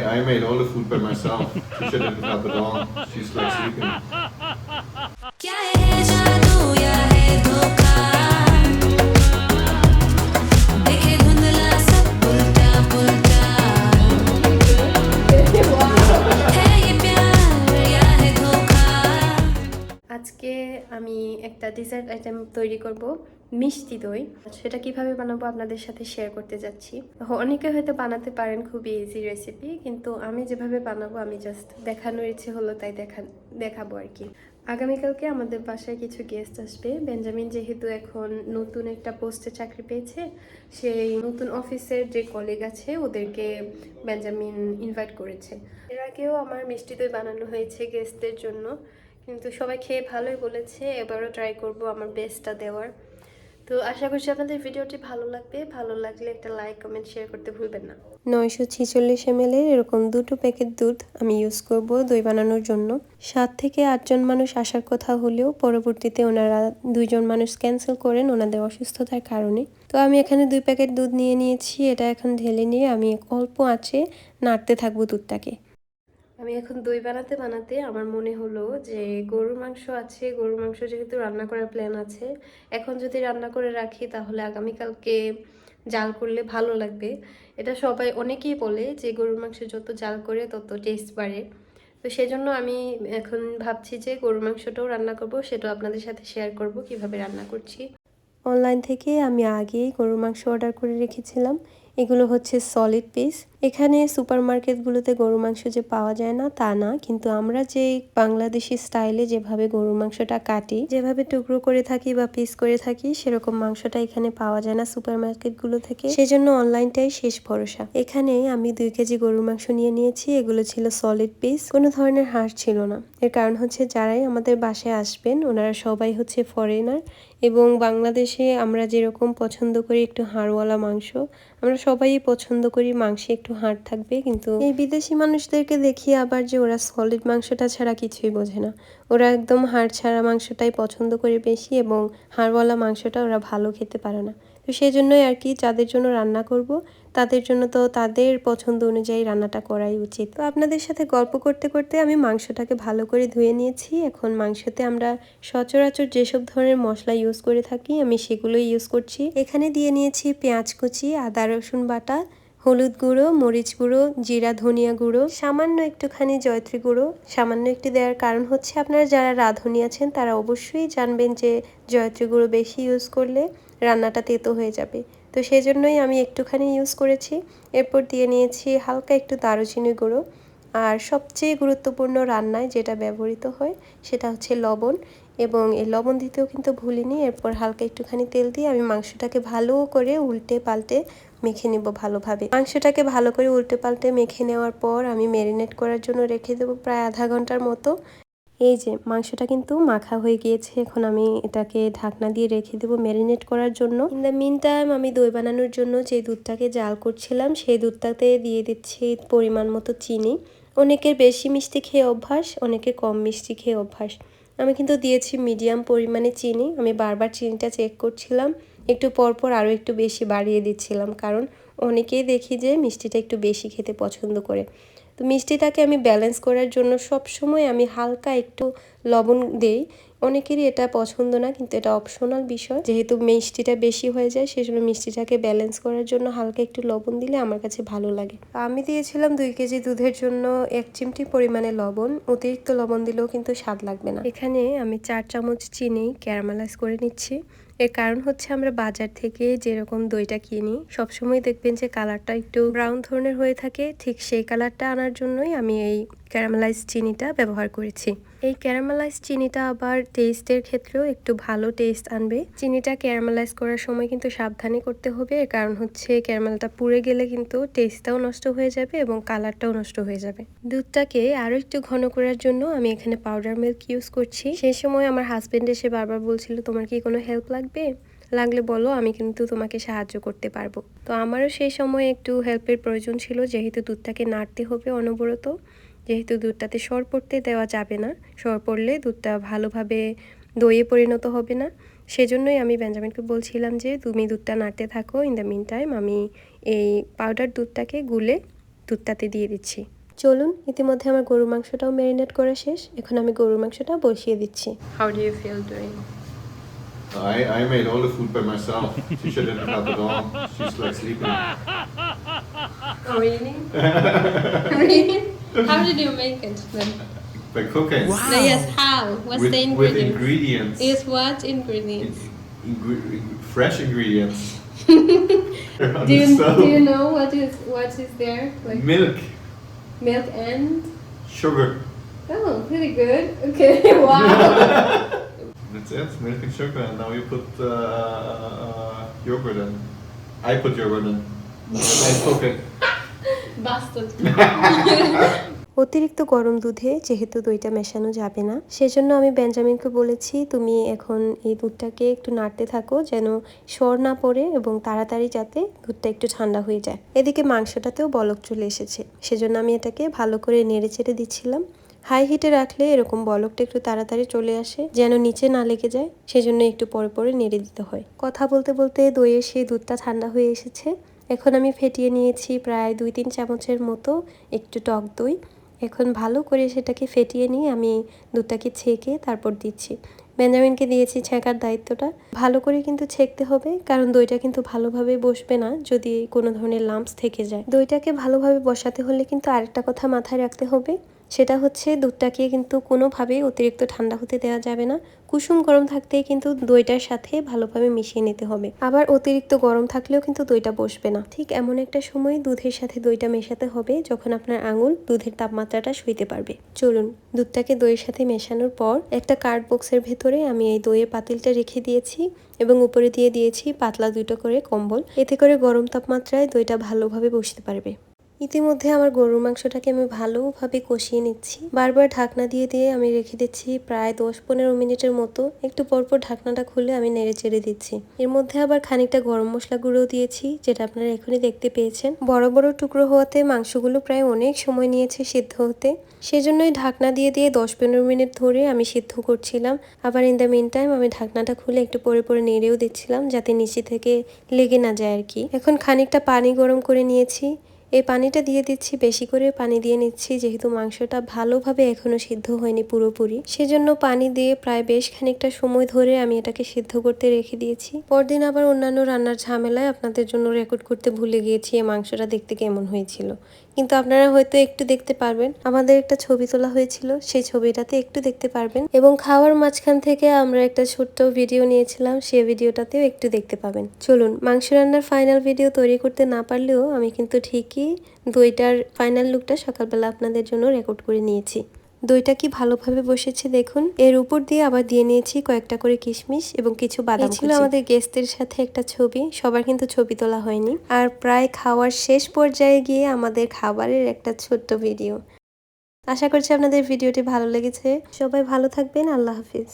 I, I made all the food by myself. Trisha didn't help at all. She's like sleeping. একটা dessert item তৈরি করব, মিষ্টি দই। সেটা কীভাবে বানাবো আপনাদের সাথে শেয়ার করতে যাচ্ছি। অনেকে হয়তো বানাতে পারেন খুবই ইজি রেসিপি কিন্তু আমি যেভাবে বানাবো, আমি জাস্ট দেখানোর ইচ্ছে হলো তাই দেখা, দেখাবো আর কি। আগামীকালকে আমাদের বাসায় কিছু গেস্ট আসবে। বেঞ্জামিন যেহেতু এখন নতুন একটা পোস্টে চাকরি পেয়েছে, সেই নতুন অফিসের যে কলিগ আছে, ওদেরকে বেঞ্জামিন ইনভাইট করেছে। এর আগেও আমার মিষ্টি দই বানানো হয়েছে গেস্টদের জন্য। কিন্তু সবাই খেয়ে ভালোই বলেছে, এবারও ট্রাই করব আমার বেস্টটা দেওয়ার। তো আশা করছি আপনাদের ভিডিওটি ভালো লাগবে, ভালো লাগলে একটা লাইক কমেন্ট শেয়ার করতে ভুলবেন না। নয়শো ছিচল্লিশ এম এর এরকম দুটো প্যাকেট দুধ আমি ইউজ করব দই বানানোর জন্য। সাত থেকে আটজন মানুষ আসার কথা হলেও পরবর্তীতে ওনারা দুইজন মানুষ ক্যান্সেল করেন, ওনাদের অসুস্থতার কারণে। তো আমি এখানে দুই প্যাকেট দুধ নিয়ে নিয়েছি, এটা এখন ঢেলে নিয়ে আমি অল্প আঁচে নাড়তে থাকব দুধটাকে। আমি এখন দই বানাতে বানাতে আমার মনে হলো যে গরুর মাংস আছে, গরুর মাংস যেহেতু রান্না করার প্ল্যান আছে, এখন যদি রান্না করে রাখি তাহলে আগামীকালকে জাল করলে ভালো লাগবে। এটা সবাই, অনেকেই বলে যে গরুর মাংস যত জাল করে তত টেস্ট বাড়ে। তো সেজন্য আমি এখন ভাবছি যে গরুর মাংসটাও রান্না করব, সেটাও আপনাদের সাথে শেয়ার করব কীভাবে রান্না করছি। অনলাইন থেকে আমি আগেই গরুর মাংস অর্ডার করে রেখেছিলাম। এগুলো হচ্ছে সলিড পিস এখানে সুপার মার্কেটগুলোতে গরুর মাংস যে পাওয়া যায় না, তা না। কিন্তু আমরা যে বাংলাদেশি স্টাইলে যেভাবে গরুর মাংসটা কাটি, যেভাবে টুকরো করে থাকি বা পিস করে থাকি, সেরকম মাংসটা এখানে পাওয়া যায় না সুপার মার্কেটগুলো থেকে। সেজন্য অনলাইনটাই শেষ ভরসা। এখানে আমি দুই কেজি গরুর মাংস নিয়ে নিয়েছি। এগুলো ছিল সলিড পিস কোনো ধরনের হাড় ছিল না। এর কারণ হচ্ছে যারাই আমাদের বাসায় আসবেন, ওনারা সবাই হচ্ছে ফরেনার এবং বাংলাদেশে আমরা যেরকম পছন্দ করি একটু হাড়ওয়ালা মাংস, আমরা সবাই পছন্দ করি মাংসে হাড় থাকবে, কিন্তু এই বিদেশি মানুষদেরকে দেখি আবার যে ওরা সলিড মাংসটা ছাড়া কিছুই বোঝে না। ওরা একদম হাড় ছাড়া মাংসটাই পছন্দ করে বেশি এবং হাড়ওয়ালা মাংসটা ওরা ভালো খেতে পারে না। তো সেই জন্যই আর কি যাদের জন্য রান্না করব, তাদের জন্য তো তাদের পছন্দ অনুযায়ী রান্নাটা করাই উচিত। তো আপনাদের সাথে গল্প করতে করতে আমি মাংসটাকে ভালো করে ধুয়ে নিয়েছি। এখন মাংসতে আমরা সচরাচর যেসব ধরনের মশলা ইউজ করে থাকি, আমি সেগুলোই ইউজ করছি। এখানে দিয়ে নিয়েছি পেঁয়াজ কুচি, আদা রসুন বাটা হলুদ গুঁড়ো, মরিচ গুঁড়ো, জিরা, ধনিয়া গুঁড়ো, সামান্য একটুখানি জয়ত্রী গুঁড়ো। সামান্য একটু দেওয়ার কারণ হচ্ছে আপনারা যারা রাঁধুনি আছেন, তারা অবশ্যই জানবেন যে জয়ত্রী গুঁড়ো বেশি ইউজ করলে রান্নাটা তেতো হয়ে যাবে। তো সেই জন্যই আমি একটুখানি ইউজ করেছি। এরপর দিয়ে নিয়েছি হালকা একটু দারুচিনি গুঁড়ো। আর সবচেয়ে গুরুত্বপূর্ণ রান্নায় যেটা ব্যবহৃত হয়, সেটা হচ্ছে লবণ। এবং এই লবণ দিতেও কিন্তু ভুলিনি। এরপর হালকা একটুখানি তেল দিয়ে আমি মাংসটাকে ভালো করে উল্টে পাল্টে মেখে নেব ভালোভাবে। মাংসটাকে ভালো করে উল্টে পাল্টে মেখে নেওয়ার পর আমি ম্যারিনেট করার জন্য রেখে দেবো প্রায় আধা ঘণ্টার মতো। এই যে, মাংসটা কিন্তু মাখা হয়ে গিয়েছে, এখন আমি এটাকে ঢাকনা দিয়ে রেখে দেবো ম্যারিনেট করার জন্য। ইন দ্য মিন টাইম আমি দই বানানোর জন্য যে দুধটাকে জাল করছিলাম, সেই দুধটাতে দিয়ে দিচ্ছি পরিমাণ মতো চিনি। অনেকের বেশি মিষ্টি খেয়ে অভ্যাস অনেকের কম মিষ্টি খেয়ে অভ্যাস। আমি কিন্তু দিয়েছি মিডিয়াম পরিমাণে চিনি। আমি বারবার চিনিটা চেক করছিলাম। একটু পরপর আরও একটু বেশি বাড়িয়ে দিচ্ছিলাম, কারণ অনেকেই দেখি যে মিষ্টিটা একটু বেশি খেতে পছন্দ করে। তো মিষ্টিটাকে আমি ব্যালেন্স করার জন্য সব সময় আমি হালকা একটু লবণ দেই। অনেকেরই এটা পছন্দ না, কিন্তু এটা অপশনাল বিষয়। যেহেতু মিষ্টিটা বেশি হয়ে যায়, সেজন্য মিষ্টিটাকে ব্যালেন্স করার জন্য হালকা একটু লবণ দিলে আমার কাছে ভালো লাগে। আমি দিয়েছিলাম দুই কেজি দুধের জন্য এক চিমটি পরিমাণে লবণ। অতিরিক্ত লবণ দিলেও কিন্তু স্বাদ লাগবে না। এখানে আমি চার চামচ চিনি ক্যারামেলাইজ করে নিচ্ছি। এর কারণ হচ্ছে আমরা বাজার থেকে যেরকম দইটা কিনি, সবসময় দেখবেন যে কালারটা একটু ব্রাউন ধরনের হয়ে থাকে। ঠিক সেই কালারটা আনার জন্যই আমি এই ক্যারামেলাইজ চিনিটা ব্যবহার করেছি। এই ক্যারামেলাইজ চিনিটা আবার টেস্টের ক্ষেত্রেও একটু ভালো টেস্ট আনবে। চিনিটা ক্যারামেলাইজ করার সময় কিন্তু সাবধানে করতে হবে কারণ হচ্ছে ক্যারামেলটা পুড়ে গেলে কিন্তু টেস্টটাও নষ্ট হয়ে যাবে এবং কালারটাও নষ্ট হয়ে যাবে। দুধটাকে আরও একটু ঘন করার জন্য আমি এখানে পাউডার মিল্ক ইউজ করছি। সেই সময় আমার হাজব্যান্ড এসে বারবার বলছিল, তোমার কি কোনো হেল্প লাগবে? লাগলে বলো, আমি কিন্তু তোমাকে সাহায্য করতে পারব। তো আমারও সেই সময় একটু হেল্পের প্রয়োজন ছিল, যেহেতু দুধটাকে নাড়তে হবে অনবরত। যেহেতু দুধটাতে সর পড়তে দেওয়া যাবে না সর পড়লে দুধটা ভালোভাবে দইয়ে পরিণত হবে না সেজন্যই আমি বেঞ্জামিনকে বলছিলাম যে তুমি দুধটা নাড়তে থাকো ইন দ্য মিন টাইম আমি এই পাউডার দুধটাকে গুলে দুধটাতে দিয়ে দিচ্ছি চলুন ইতিমধ্যে আমার গরুর মাংসটাও ম্যারিনেট করা শেষ এখন আমি গরুর মাংসটা বসিয়ে দিচ্ছি how do you feel doing I, I made all the food by myself. She shouldn't have the dog. She's like sleeping. Oh, really? really? How did you make it then? By cooking. No, yes, how? What's with, the with ingredients? ingredients. Is what ingredients? Ingre- fresh ingredients. Do you, do you know what is what is there? Like Milk, milk and sugar. oh, pretty good. Okay, wow. That's it. Milk and sugar, and now you put uh, uh, yogurt in. I put yogurt in. I cook it. অতিরিক্ত গরম দুধে যেহেতু দইটা মেশানো যাবে না, সেজন্য আমি বেঞ্জামিনকে বলেছি, তুমি এখন এই দুধটাকে একটু নাড়তে থাকো যেন সর না পড়ে এবং তাড়াতাড়ি যাতে দুধটা একটু ঠান্ডা হয়ে যায়। এদিকে মাংসটাতেও বলক চলে এসেছে, সেজন্য আমি এটাকে ভালো করে নেড়ে চেড়ে দিচ্ছিলাম। হাই হিটে রাখলে এরকম বলকটা একটু তাড়াতাড়ি চলে আসে, যেন নিচে না লেগে যায়, সেজন্য একটু পরে পরে নেড়ে দিতে হয়। কথা বলতে বলতে দইয়ের সেই দুধটা ঠান্ডা হয়ে এসেছে। এখন আমি ফেটিয়ে নিয়েছি প্রায় দুই তিন চামচের মতো, একটু টক দই। এখন ভালো করে সেটাকে ফেটিয়ে নিয়ে আমি দুধটাকে ছেঁকে তারপর দিচ্ছি। বেঞ্জামিনকে দিয়েছি ছেঁকার দায়িত্বটা। ভালো করে কিন্তু ছেঁকতে হবে, কারণ দইটা কিন্তু ভালোভাবে বসবে না যদি কোনো ধরনের লাম্পস থেকে যায়। দইটাকে ভালোভাবে বসাতে হলে কিন্তু আরেকটা কথা মাথায় রাখতে হবে সেটা হচ্ছে দুধটাকে কিন্তু কোনোভাবেই অতিরিক্ত ঠান্ডা হতে দেওয়া যাবে না। কুসুম গরম থাকতেই কিন্তু দইটার সাথে ভালোভাবে মিশিয়ে নিতে হবে। আবার অতিরিক্ত গরম থাকলেও কিন্তু দইটা বসবে না। ঠিক এমন একটা সময় দুধের সাথে দইটা মেশাতে হবে যখন আপনার আঙুল দুধের তাপমাত্রাটা সইতে পারবে। চলুন, দুধটাকে দইয়ের সাথে মেশানোর পর একটা কার্ড বক্সের ভেতরে আমি এই দইয়ের পাতিলটা রেখে দিয়েছি এবং উপরে দিয়ে দিয়েছি পাতলা দুটো করে কম্বল। এতে করে গরম তাপমাত্রায় দইটা ভালোভাবে বসতে পারবে। ইতিমধ্যে আমার গরুর মাংসটাকে আমি ভালোভাবে কষিয়ে নিচ্ছি। বারবার ঢাকনা দিয়ে দিয়ে আমি রেখে দিচ্ছি প্রায় দশ পনেরো মিনিটের মতো। একটু পরপর ঢাকনাটা খুলে আমি নেড়ে চেড়ে দিচ্ছি। এর মধ্যে আবার খানিকটা গরম মশলা গুঁড়ো দিয়েছি, যেটা আপনারা এখনই দেখতে পেয়েছেন। বড় বড় টুকরো হওয়াতে মাংসগুলো প্রায় অনেক সময় নিয়েছে সিদ্ধ হতে। সেজন্যই ঢাকনা দিয়ে দিয়ে দশ পনেরো মিনিট ধরে আমি সিদ্ধ করছিলাম। আবার ইন দ্য মিন টাইম আমি ঢাকনাটা খুলে একটু পরে পরে নেড়েও দিচ্ছিলাম, যাতে নিচে থেকে লেগে না যায় আর কি। এখন খানিকটা পানি গরম করে নিয়েছি। এই পানিটা দিয়ে দিচ্ছি, বেশি করে পানি দিয়ে নিচ্ছি, যেহেতু মাংসটা ভালোভাবে এখনও সিদ্ধ হয়নি পুরোপুরি। সেজন্য পানি দিয়ে প্রায় বেশ খানিকটা সময় ধরে আমি এটাকে সিদ্ধ করতে রেখে দিয়েছি। পরদিন আবার অন্যান্য রান্নার ঝামেলায় আপনাদের জন্য রেকর্ড করতে ভুলে গিয়েছি এই মাংসটা দেখতে কেমন হয়েছিল। কিন্তু আপনারা হয়তো একটু দেখতে পারবেন। আমাদের একটা ছবি তোলা হয়েছিল, সেই ছবিটাতে একটু দেখতে পারবেন। এবং খাওয়ার মাঝখান থেকে আমরা একটা ছোট্ট ভিডিও নিয়েছিলাম সেই ভিডিওটাতেও একটু দেখতে পাবেন। চলুন, মাংস রান্নার ফাইনাল ভিডিও তৈরি করতে না পারলেও আমি কিন্তু ঠিকই দইটার ফাইনাল লুকটা সকালবেলা আপনাদের জন্য রেকর্ড করে নিয়েছি। দইটা কি ভালোভাবে বসেছে দেখুন। এর উপর দিয়ে আবার দিয়ে নিয়েছি কয়েকটা করে কিশমিশ এবং কিছু বাদাম ছিল আমাদের গেস্টদের সাথে একটা ছবি সবার কিন্তু ছবি তোলা হয়নি। আর প্রায় খাওয়ার শেষ পর্যায়ে গিয়ে আমাদের খাবারের একটা ছোট্ট ভিডিও আশা করছি আপনাদের ভিডিওটি ভালো লেগেছে। সবাই ভালো থাকবেন আল্লাহ হাফিজ।